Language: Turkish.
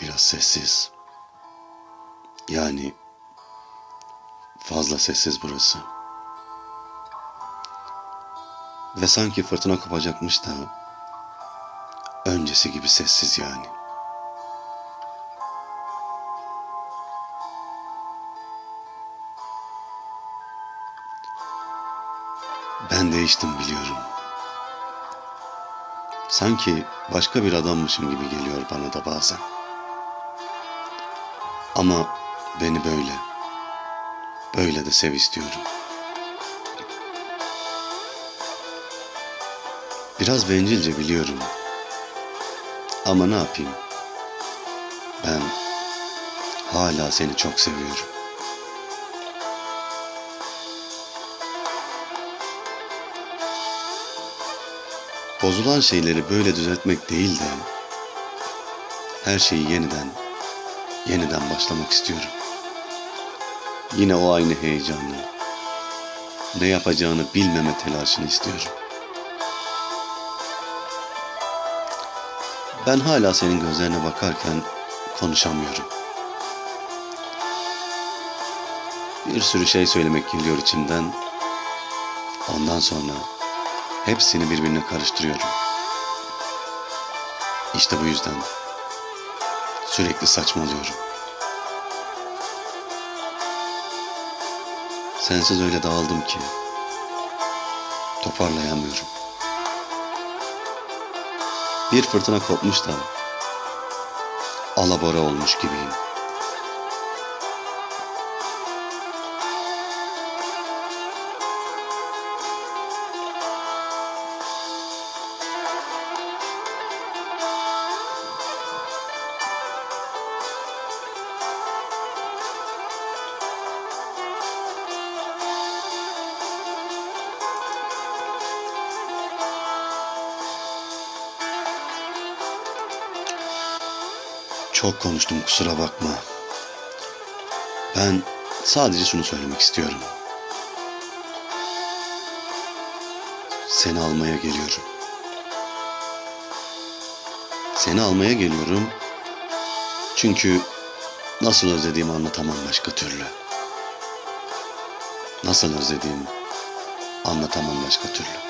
Biraz sessiz. Yani fazla sessiz burası. Ve sanki fırtına kopacakmış da öncesi gibi sessiz yani. Ben değiştim biliyorum. Sanki başka bir adammışım gibi geliyor bana da bazen. Ama beni böyle, böyle de sev istiyorum. Biraz bencilce biliyorum. Ama ne yapayım? Ben hala seni çok seviyorum. Bozulan şeyleri böyle düzeltmek değil de her şeyi yeniden, yeniden başlamak istiyorum. Yine o aynı heyecanı, ne yapacağını bilmeme telaşını istiyorum. Ben hala senin gözlerine bakarken konuşamıyorum. Bir sürü şey söylemek geliyor içimden. Ondan sonra hepsini birbirine karıştırıyorum. İşte bu yüzden sürekli saçmalıyorum. Sensiz öyle dağıldım ki toparlayamıyorum. Bir fırtına kopmuş da alabora olmuş gibiyim. Çok konuştum kusura bakma. Ben sadece şunu söylemek istiyorum. Seni almaya geliyorum. Seni almaya geliyorum. Çünkü nasıl özlediğimi anlatamam başka türlü. Nasıl özlediğimi anlatamam başka türlü.